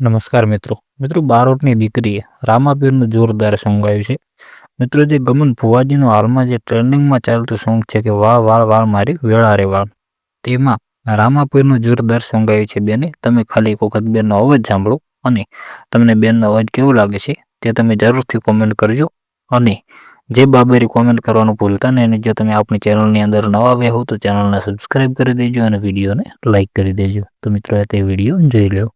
નમસ્કાર મિત્રો. મિત્રો, બારોટની દીકરીએ રામાપીરનું જોરદાર સોંગ આવ્યું છે. મિત્રો, જે ગમન ભુવાજીનું હાલમાં જે ટ્રેન્ડિંગમાં ચાલતું સોંગ છે કે વાળ વાળ વાળ મારી વેળા રે વાળ. તેમાં રામાપીરનું જોરદાર સોંગ આવ્યું છે બેને. તમે ખાલી એક વખત બેનનો અવાજ સાંભળો અને તમને બેનનો અવાજ કેવો લાગે છે તે તમે જરૂરથી કોમેન્ટ કરજો અને જે બાબરી કોમેન્ટ કરવાનું ભૂલતા નહીં અને જો તમે આપણી ચેનલની અંદર નવા આવ્યા હો તો ચેનલને સબસ્ક્રાઈબ કરી દેજો અને વિડીયોને લાઇક કરી દેજો. તો મિત્રો તે વીડિયો જોઈ લો